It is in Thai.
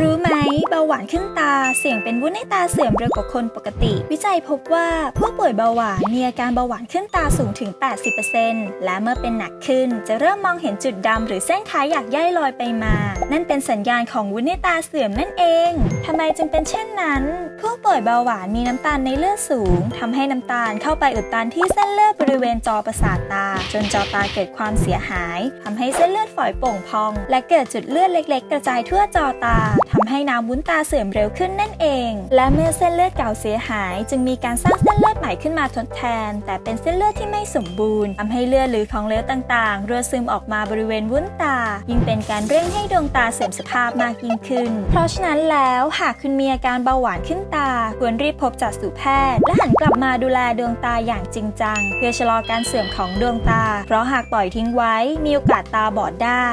รู้ไหม เบาหวานขึ้นตา เสี่ยงเป็นวุ้นในตาเสื่อมเร็วกว่าคนปกติ วิจัยพบว่าผู้ป่วยเบาหวานมีอาการเบาหวานขึ้นตาสูงถึง 80%และเมื่อเป็นหนักขึ้น จะเริ่มมองเห็นจุดดำหรือเส้นคล้ายอยากย่อยลอยไปมา นั่นเป็นสัญญาณของวุ้นในตาเสื่อมนั่นเองทำไมจึงเป็นเช่นนั้น ผู้ป่วยเบาหวานมีน้ำตาลในเลือดสูงทำให้น้ำตาลเข้าไปอุดตันที่เส้นเลือดบริเวณจอประสาทตา จนจอตาเกิดความเสียหายทำให้เส้นเลือดฝอยโป่งพอง และเกิดจุดเลือดเล็ก ๆ กระจายทั่วจอตาทำให้น้ำวุ้นตาเสื่อมเร็วขึ้นนั่นเอง และเมื่อเส้นเลือดเก่าเสียหาย จึงมีการสร้างเส้นเลือดใหม่ขึ้นมาทดแทน แต่เป็นเส้นเลือดที่ไม่สมบูรณ์ทำให้เลือดหรือของเหลวต่างๆรั่วซึมออกมาบริเวณวุ้นตา ยิ่งเป็นการเร่งให้ดวงตาเสื่อมสภาพมากยิ่งขึ้น เพราะฉะนั้นแล้วหากคุณมีอาการเบาหวานขึ้นตา ควรรีบพบจักษุแพทย์ และหันกลับมาดูแลดวงตาอย่างจริงจัง เพื่อชะลอการเสื่อมของดวงตา เพราะหากปล่อยทิ้งไว้มีโอกาสตาบอดได้